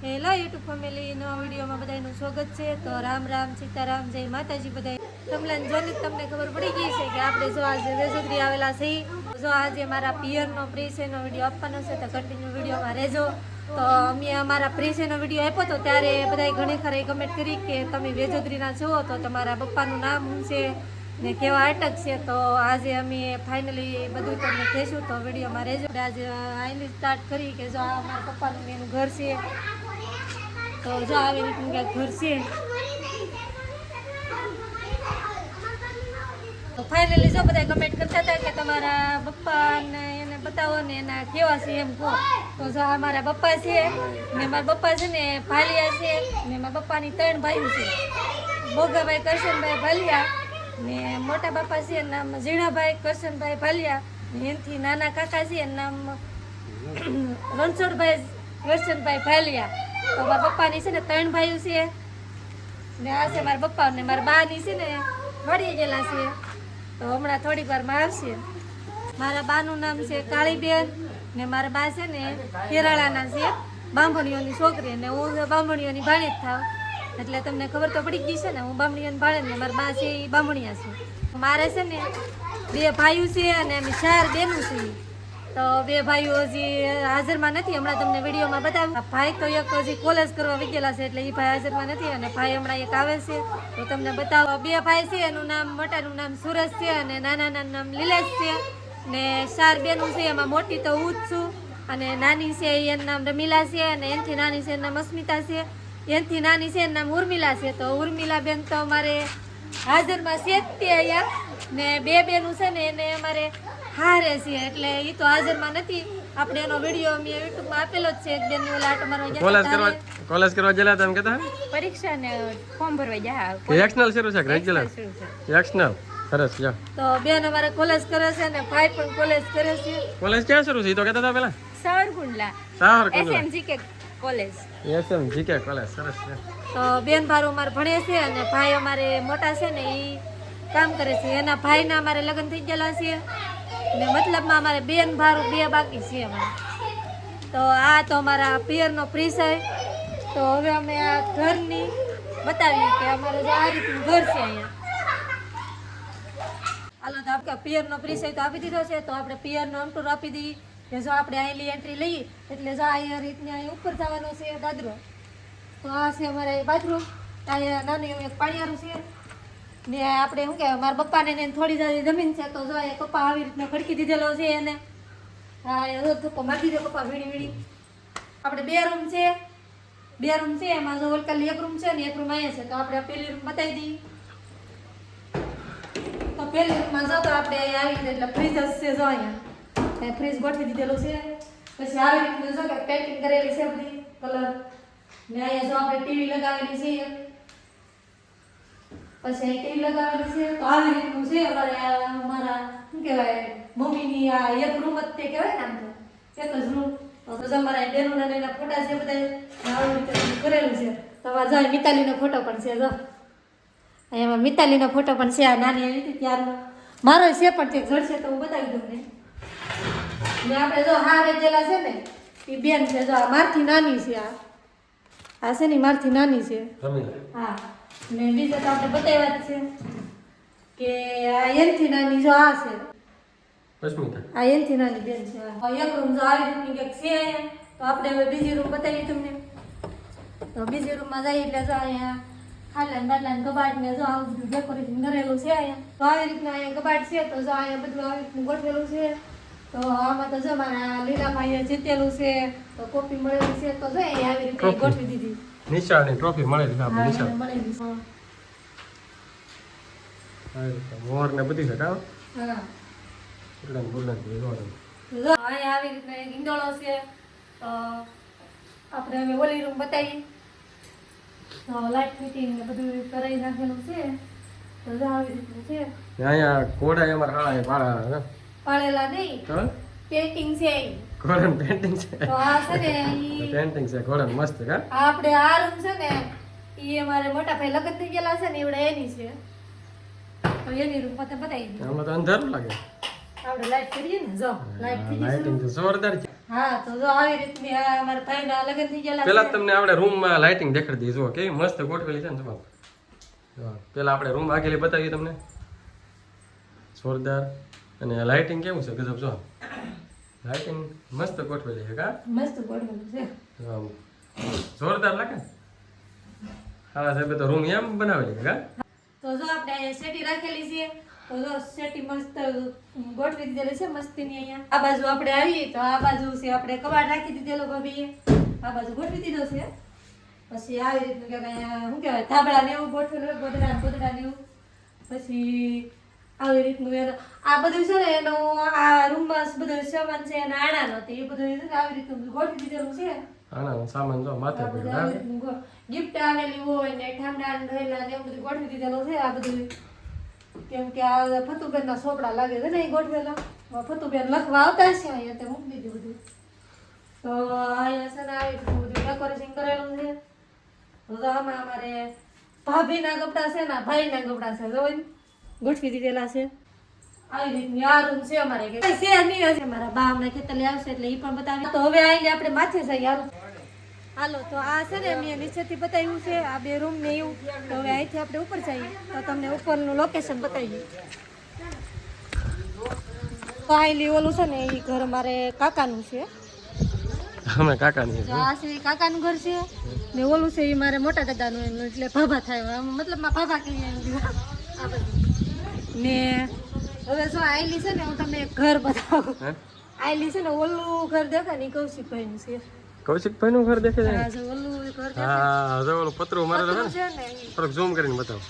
Hello YouTube family, નવા વિડીયોમાં બધાનું સ્વાગત છે. તો રામ રામ, સીતારામ, જય માતાજી બધા તમને જોઈને જ તમને ખબર પડી ગઈ છે કે આપણે જો આજે વેસુદ્રી આવેલા છીએ જો આજે મારા પિયરનો પ્રીસેનો વીડિયો આપવાનો છે, તો કન્ટિન્યુ વિડીયોમાં રહેજો. તો અમે અમારા પ્રીસેનો વીડિયો આપ્યો તો ત્યારે બધાએ ઘણી ખરા કમેન્ટ કરી કે તમે વેજોદરીના છો, તો તમારા પપ્પાનું નામ શું છે ને કેવા અટક છે. તો આજે અમે ફાઇનલી બધું તમને કહેશું, તો વિડીયોમાં રહેજો. આજે આઈની સ્ટાર્ટ કરી કે જો આ મારા પપ્પાનું એનું ઘર છે. જો આવી રીતનું ક્યાંક ઘર છે. ફાઇનલી જો બધા કમેન્ટ કરતા હતા કે તમારા પપ્પાને એને બતાવો ને એના કેવા છે એમ કહો. તો જો મારા પપ્પા છે, ને મારા પપ્પા છે ને ભાલિયા છે, ને મારા પપ્પાની ત્રણ ભાઈઓ છે. ભોગાભાઈ કરશનભાઈ, ભાલિયા, ને મોટા બાપા છે નામ ઝીણાભાઈ, કરશનભાઈ, ભાલિયા, ને એનાથી નાના કાકા છે નામ રણછોડભાઈ, કરશનભાઈ, ભાલિયા. તો મારા પપ્પાની છે ને ત્રણ ભાઈઓ છે. ને આ છે મારા પપ્પા ને મારા બાની છે ને મળી ગયેલા છે. તો હમણાં થોડીક વારમાં આવશે. મારા બાનું નામ છે કાળીબેન ને મારા બા છે ને કેરાળાના છે. બાંભણીઓની છોકરી ને હું બાંભણીઓની ભાણે જ થાવ. એટલે તમને ખબર તો પડી ગઈ છે ને, હું બામણીઓની ભાણે ને મારા બા છે એ બામણીયા છે. મારે છે ને બે ભાઈઓ છે અને અમે ચાર બેનું છે તો બે ભાઈઓ હજી હાજરમાં નથી, હમણાં તમને વિડીયોમાં બતાવું. ભાઈ તો એક હજી કોલેજ કરવા વિગેલા છે, એટલે એ ભાઈ હાજરમાં નથી અને ભાઈ હમણાં એક આવે છે. તો તમને બતાવો. બે ભાઈ છે, એનું નામ, મોટાનું નામ સુરજ છે અને નાનાનું નામ લીલેશ છે. ને ચાર બેનું છે, એમાં મોટી તો હું જ છું. અને નાની છે એનું નામ રમીલા છે અને એનથી નાની છે, એનું નામ અસ્મિતા છે. એનથી નાની છે, એનું નામ ઉર્મિલા છે. તો ઉર્મિલા બેન તો અમારે હાજરમાં છે જ તે અહીંયા. ને બે બેનું છે ને એને અમારે હારે છે એટલે એ તો હાજરમાં નથી. આપણે એનો વીડિયો અમે યુટ્યુબમાં આપેલો જ છે એક બેન ઓલા આટો મારવા ગયા કોલેજ કરવા કોલેજ કરવા ગયેલા હતા એમ કહેતા પરીક્ષા ને ફોર્મ ભરવા ગયા એક્સનલ શરૂ છે ગ્રેડ ગયેલા? એક્સનલ સરસ જા તો બેન અમારે કોલેજ કરે છે ને ભાઈ પણ કોલેજ કરે છે. કોલેજ ક્યાં શરૂ છે? તો કહેતા હતા પેલા. સાવરકુંડલા. સાવરકુંડલા. એસએમજી કે કોલેજ એસએમ જીકે કોલેજ સરસ છે તો બેન ભારો અમારે ભણે છે અને ભાઈ અમારે મોટા છે ને એ કામ કરે છે. એના ભાઈના અમારે લગ્ન થઈ ગયેલા છે. ને મતલબમાં અમારે બેન, ભારું બે બાકી છે અમારે તો આ તો અમારા પિયરનો પરિચય તો હવે અમે આ ઘરની બતાવીએ કે અમારે આ રીતનું ઘર છે અહીંયા. હાલો, તો આપણે પિયરનો પરિચય તો આપી દીધો છે. તો આપણે પિયરનો અંટુર આપી દઈએ કે જો આપણે અહીંની એન્ટ્રી લઈએ, એટલે જો આ રીતને અહીં ઉપર જવાનો છે, દાદરો. તો આ છે અમારે બાથરૂમ અહીંયા નાનું એવું એક પાણીયારું છે. ને આપણે શું કહેવાય, મારા પપ્પાને એને થોડી જાજી જમીન છે, તો જો એ પપ્પા આવી રીતના ખડકી દીધેલો છે એને. હા, એ ધક્કો મારી દીધો પપ્પા વીણી વીણી. આપણે બે રૂમ છે, બે રૂમ છે, એમાં જો ઓલકાલી એક રૂમ છે ને એક રૂમ અહીંયા છે, તો આપણે પેલી રૂમ બતાવી દઈએ. તો પેલી રૂમમાં જો તો આપણે અહીંયા આવી એટલે ફ્રીજ જ છે જો અહીંયા. ફ્રીજ ગોઠવી દીધેલું છે. પછી આવી રીતનું જો કે પેકિંગ કરેલી છે બધી કલર ને અહીંયા જો આપણે ટીવી લગાવેલી છે. પછી અહીં ટીવી લગાવેલી છે તો આવી રીતનું છે. અમારે આ અમારા શું કહેવાય મમ્મીની આ એક રૂમ જ તે કહેવાય ને આમ તો. એક જ રૂમ તો અમારા બેનું અને એના ફોટા છે બધા કરેલું છે. તમારે જાય મિતાલીનો ફોટો પણ છે જો. અહીંયા મિતાલીનો ફોટો પણ છે આ નાની આવી હતી ત્યારનો. મારો છે પણ તે ઘર છે તો હું બતાવી દઉં ને. ને આપણે જો હા રેજેલા છે ને એ બેન છે જો આ મારથી નાની છે આ. આ છે ને મારથી નાની છે. હા. ને બીજા તો આપણે બતાવ્યા જ છે કે આ એનથી નાની જો આ છે. આ એનથી નાની બેન છે. એક રૂમ જો આવી રીતની કંઈક છે તો આપણે હવે બીજી રૂમ બતાવી તમને. તો બીજી રૂમમાં જઈએ એટલે જો અહીંયા ખાલી બાટલા કબાટ ને જો આવું બધું ડેકોરેશન કરેલું છે અહીંયા. તો આવી રીતના અહીંયા કબાટ છે તો જો અહીંયા બધું આવી રીતનું ગોઠવેલું છે. તો આમાં તો જો મારા લીલા ભાઈએ જીતેલું છે તો કોપી મળેલી છે તો જો આવી રીતે ગોઠવી દીધી. નિશાળની ટ્રોફી મળેલી છે આપણે નિશાળ. મોર ને બધી છે કાં હા. ઉડન બુડન બધી જોવાનું. જો આવી રીતના એક ઈંડોળો છે. આપણે હવે ઓલી રૂમ બતાવી. લાઇટ ફિટિંગ ને બધું કરાવી નાખેલું છે. તો આવી રીતનું છે. અહીંયા ઘોડા અમારા હાળા હે. નહીં. તો પેઇન્ટિંગ છે. ઘોડાનું પેન્ટિંગ છે. તો આ છે ને ઈ પેન્ટિંગ છે ઘોડાનું મસ્ત કા? આપણે આ રૂમ છે ને ઈ અમારે મોટા ભાઈ લગન થઈ ગયેલા છે ને એવડે એની છે. તો એની રૂમ પતે બતાવી દઈએ આમાં તો અંધારું લાગે. આપણે લાઈટ કરીએ ને જો લાઈટ થઈ લાઇટિંગ તો જોરદાર છે. હા તો જો આવી રીતની આ અમારા ભાઈના લગ્ન થઈ ગયેલા પેલા તમને આપણે રૂમમાં લાઇટિંગ દેખાડી જુઓ કેવી મસ્ત ગોઠવેલી છે ને પેલા આપણે રૂમ આગેલી બતાવીએ તમને. જોરદાર. અને લાઇટિંગ કેવું છે ગજબ જો લાઇટિંગ મસ્ત ગોઠવેલી છે કા? મસ્ત ગોઠવેલી છે. જોરદાર લાગે હા સાહેબ તો રૂમ એમ બનાવેલી છે કા? તો જો આપણે સેટી રાખેલી છે તો જો સેટી મસ્ત ગોઠવી દીધેલી છે મસ્તીની અહીંયા. આ બાજુ આપણે આવીએ તો આ બાજુ છે આપણે કબાટ રાખી દીધેલો ભાભીએ. આ બાજુ ગોઠવી દીધો છે. પછી આવી રીતનું કે અહીંયા શું કહેવાય ધાબળા ને એવું ગોઠવેલું ગોદડા ગોદડા ને એવું. પછી આવી રીતનું એનો આ બધું છે ને એનું આ રૂમમાં બધું સામાન છે એના આણા નથી એ બધું આવી રીતનું ગોઠવી દીધેલું છે. આના સામાન જો માથે આ બધું પડ્યો આવી રીતનું ગો- gift આવેલી હોય ને ઠામડા રહેલા ને એવું બધું ગોઠવી દીધેલું છે આ બધું. કેમ કે આ ફતુબેન ના સોપડા લાગે છે ને એ ગોઠવેલા. ફતુબેન લખવા આવતા છે અહીંયા તે મૂકી દીધું બધું. તો અહીંયા છે ને આવી બધું ડેકોરેશન કરેલું છે. તો આમાં અમારે ભાભીના કપડાં છે ને ભાઈના કપડાં છે જોઈ ગોઠવી દીધેલા છે. આવી રીતની આ રૂમ છે અમારે કે છે નહીં હશે મારા બા હમણાં ખેતર લઈ આવશે એટલે એ પણ બતાવી. તો હવે આવીને આપણે માથે જઈએ હાલો. હાલો તો આ છે ને મેં નીચેથી બતાવ્યું છે આ બે રૂમ ને એવું. તો હવે અહીંથી આપણે ઉપર જઈએ. તો તમને ઉપરનું લોકેશન બતાવીએ. તો આઈલી ઓલું છે ને એ ઘર મારે કાકાનું છે. અમે કાકાની તો આ છે કાકાનું ઘર છે. ને ઓલું છે એ મારે મોટા દાદાનું એનું એટલે ભાભા થાય. મતલબમાં ભાભા કહીએ આ બધું. ને હવે જો આઈલી છે ને હું તમને એક ઘર બતાવું. આયલી છે ને ઓલું ઘર દેખાય ને કૌશિકભાઈ નું છે. કૌશિકભાઈ નું ઘર દેખે છે આ જો ઓલું ઘર હા જો ઓલું પતરું મારેલું છે ને? થોડુંક ઝૂમ કરીને બતાવો.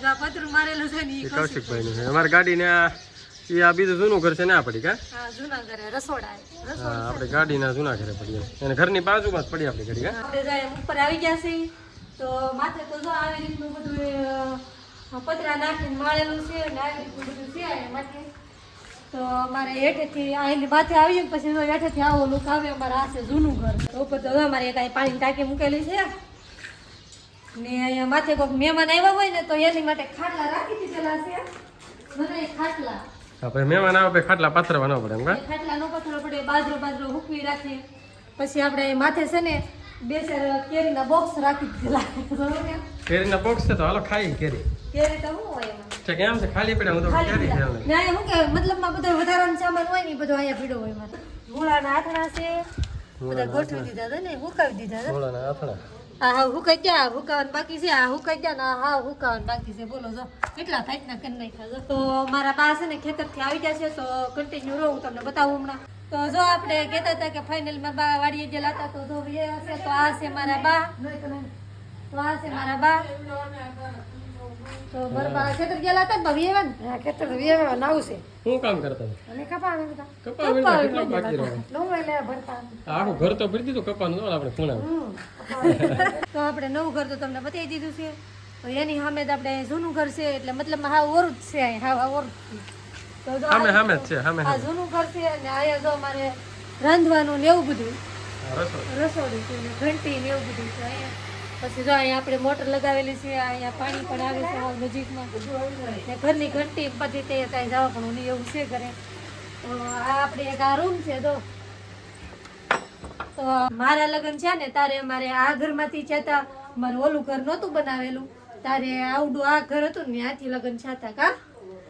જો આ પતરું મારેલું છે ને કૌશિકભાઈ નું છે. અમારી ગાડીને આ એ આ બીજું જૂનું ઘર છે ને આ પડી કા? હા જૂના ઘરે રસોડા. હા આપણે ગાડીના જૂના ઘરે પડી એને ઘરની બાજુમાં જ પડી આપણી ગાડી કા? ઉપર આવી ગયા છે તો માથે તો જો આવી રીતનું બધું પતરા નાખીને માળેલું છે અને આવી રીતનું બધું છે અહીંયા માથે તો અમારે હેઠેથી અહીં માથે આવીએ પછી હેઠેથી આવો લુક આવે. અમારે આ છે જૂનું ઘર. તો ઉપર તો અમારે એક અહીં પાણીની ટાંકી મૂકેલી છે. ને અહીંયા માથે કોઈક મહેમાન આવ્યા હોય ને તો એની માટે ખાટલા રાખી દીધેલા છે. બધા ખાટલા. આપણે મહેમાન આવે ખાટલા પાથરવા ન પડે એમ ખાટલા નો પથરો પડે બાજરો બાજરો હુકવી રાખીએ પછી આપણે માથે છે ને બે ચાર કેરીના બોક્સ રાખી દીધેલા? કેરીના બોક્સ છે તો હાલો ખાઈ કેરી. કેરી તો શું હોય એમાં? કેમ છે ખાલી પડ્યા હું તો ખાલી. ને શું કહેવાય? મતલબમાં બધો વધારાનો સામાન હોય ને બધો અહીંયા પીડો હોય એમાં. મૂળાના આથણા છે બધા ગોઠવી દીધા હતા ને હુકાવી દીધા હતા. મોળાના આથણા. આ હા હુકાઈ ગયા હુકાવાનું બાકી છે આ હુકાઈ ગયા ને હા હુકાવાનું બાકી છે. બોલો જો કેટલા ફાઈટના કરી નાખ્યા તો મારા છે ને ખેતરથી આવી ગયા છે તો કન્ટિન્યુ રહો હું તમને બતાવું હમણાં. તો જો આપણે કહેતા હતા કે ફાઇનલમાં બા વાડીએ ગયેલા હતા તો જો એ હશે તો આ છે મારા બા. તો આ છે મારા બા. તો મારા બા ખેતર ગયેલા હતા ને એવા હા ખેતર એવા નાવું છે. શું કામ કરતા હતા? અને કપાળ બધા કપા વીણતા કેટલો બાકી રહ્યો? નવું એટલે ભરતા આખું ઘર તો ભરી દીધું કપાનું આપણે ખૂણા. તો આપણે નવું ઘર તો તમને બતાવી દીધું છે. એની સામે જ આપણે જૂનું ઘર છે એટલે મતલબ હાવ ઓરું જ છે અહીં હાવ હાવ ઓરું તો સામે સામે જ છે સામે આ જૂનું ઘર છે અને અહીંયા જો અમારે રાંધવાનું ને એવું બધું. રસોડું. છે ઘંટી ને એવું બધું છે અહીંયા. પછી જો અહીંયા આપણે મોટર લગાવેલી છે અહીંયા પાણી પણ આવે છે નજીકમાં. ઘરની ઘંટી પછી તે ત્યાં જવા પણ નહીં એવું છે ઘરે. તો આ આપણે એક આ રૂમ છે તો તો મારા લગ્ન છે ને તારે અમારે આ ઘરમાંથી છતાં મારું ઓલું ઘર નહોતું બનાવેલું. તારે આવડું આ ઘર હતું ને ત્યાંથી લગ્ન છતાં કા?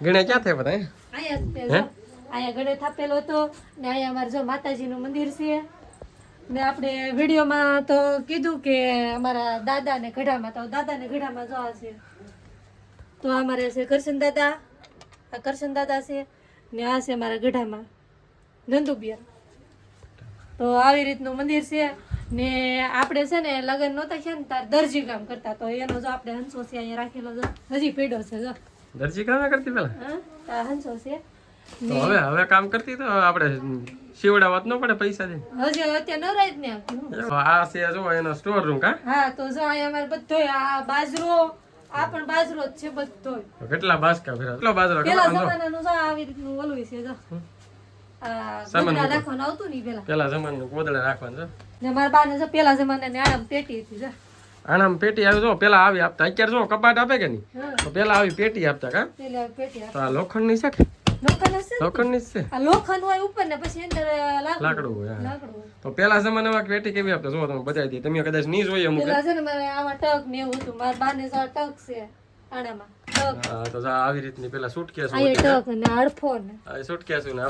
ગણે ક્યાં થાય બધા અહીંયા. અહીંયા ગણે થાપેલો હતો ને અહીંયા અમારે જો માતાજીનું મંદિર છે. ને આપણે વિડીયોમાં તો કીધું કે અમારા દાદા ને ગઢામાં તો દાદા ને ગઢામાં જો આ છે. તો અમારે છે કરશન દાદા. આ કરશન દાદા છે ને આ છે અમારા ગઢામાં ધંધુબિયા તો આવી રીતનું મંદિર છે ને આપણે છે ને લગ્ન નહોતા છે ને તાર દરજી કામ કરતા તો એનો જો આપણે હંસો છે અહીંયા રાખેલો હજી પેડો છે જો. દરજી કામ કરતી પેલા હા હંસો છે. તો હવે હવે કામ કરતી તો આપણે શિવડાવત ન પડે પૈસા દે. હજી અત્યારે નવરાય જ ને આ છે જો એનો સ્ટોર રૂમ કા? હા તો જો અહીંયા અમાર બધો આ બાજરો આ પણ બાજરો જ છે બધો કેટલા બાસકા ભરા કેટલો બાજરો? પેલા જમાનાનું જો આવી રીતનું ઓલું છે જો. રાખવાનું આવતું નહીં પેલા. પેલા જમાનું કોદળે રાખવાનું છે ને મારા બાને જો પેલા જમાનાની આરામ પેટી હતી જો. આનામ પેટી આવી જો પેલા આવી આપતા. અત્યારે જો કપાટ આપે કે નહીં? તો પેલા આવી પેટી આપતા કા? પેલા પેટી તો આ લોખંડની છે કે? લોખંડ હશે ને? લોખંડની જ છે. આ લોખંડ હોય ઉપર ને પછી અંદર લાકડું. લાકડું હોય લાકડું તો પેલા જમાનામાં પેટી કેવી આપતા? જો તમે બતાવી દઈએ તમે કદાચ નહીં જોઈએ અમુક. પેલા છે ને મારે આમાં ટક ને એવું હતું. મારા બાને તો આ ટક છે આડામાં તો આવી રીતની પેલા સુટકેસ ને. સુટકેસ ને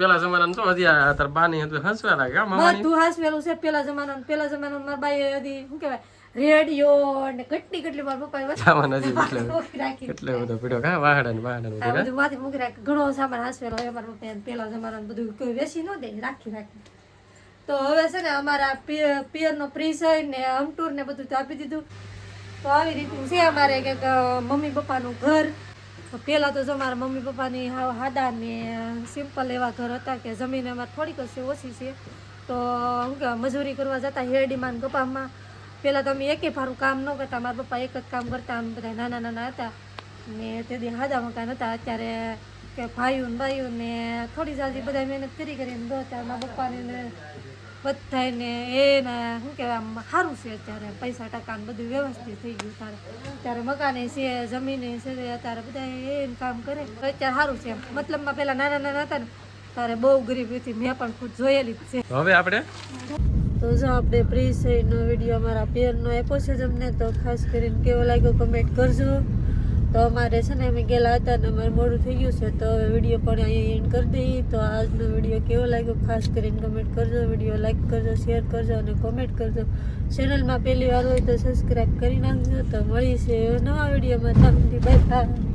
પેલા જમાના તો હજી તાર બાની હતું હસવા લાગે હા મામાની? બધું છે પેલા જમાના પેલા જમાનામાં મારા બાઈએ હજી શું કહેવાય રેડિયો ને કેટલી કેટલી મારા પપ્પાએ સામાન હજી એટલે મૂકી બધો પીડ્યો કા વાહડા ને વાહડા ને બધું બધું માથે મૂકી રાખી. ઘણો સામાન હાસવેલો હોય અમારા પપ્પાએ પેલા જમાનામાં બધું કોઈ વેચી ન દે રાખી રાખી. તો હવે છે ને અમારા પિયર પિયરનો પ્રિસય ને અમટૂર ને બધું આપી દીધું. તો આવી રીતનું છે અમારે કે મમ્મી મમ્મી પપ્પાનું ઘર. પેલા પહેલાં તો જો મારા મમ્મી પપ્પાની હાદા ને સિમ્પલ એવા ઘર હતા કે જમીન અમારે થોડીક છે ઓછી છે. તો શું કહેવાય મજૂરી કરવા જતા હેરડીમાં ને ગપામાં. પહેલાં તો અમે એકે ફારું કામ ન કરતા, મારા પપ્પા એક જ કામ કરતા, અમે બધા નાના નાના હતા. ને તેથી હાદા મકાન હતા, અત્યારે કે ભાઈઓ ને ભાઈઓ ને થોડી જાજી બધા મહેનત કરી કરીને દો ચાર મારા પપ્પાને બધાને એને, શું કહેવાય સારું છે અત્યારે. પૈસા ટકા ને બધું વ્યવસ્થિત થઈ ગયું તારે ત્યારે મકાને છે, જમીને છે, અત્યારે બધા એને કામ કરે. અત્યારે સારું છે મતલબમાં પેલા નાના નાના હતા ને, ત્યારે બહુ ગરીબ હતી, મેં પણ ખુદ જોયેલી જ છે. હવે આપણે તો જો આપણે પ્રી સહીનો વીડિયો અમારા પિયરનો આપ્યો છે તમને, તો ખાસ કરીને કેવો લાગ્યો કમેન્ટ કરજો. તો અમારે છે ને, અમે ગયેલા હતા ને અમારે મોડું થઈ ગયું છે, તો હવે વીડિયો પણ અહીંયા એન્ડ કરી દઈએ. તો આજનો વીડિયો કેવો લાગ્યો, ખાસ કરીને કમેન્ટ કરજો વીડિયો લાઈક કરજો શેર કરજો અને કોમેન્ટ કરજો. ચેનલમાં પહેલી વાર હોય તો સબસ્ક્રાઈબ કરી નાખજો. તો મળી છે નવા વિડીયોમાં તમને બાય બાય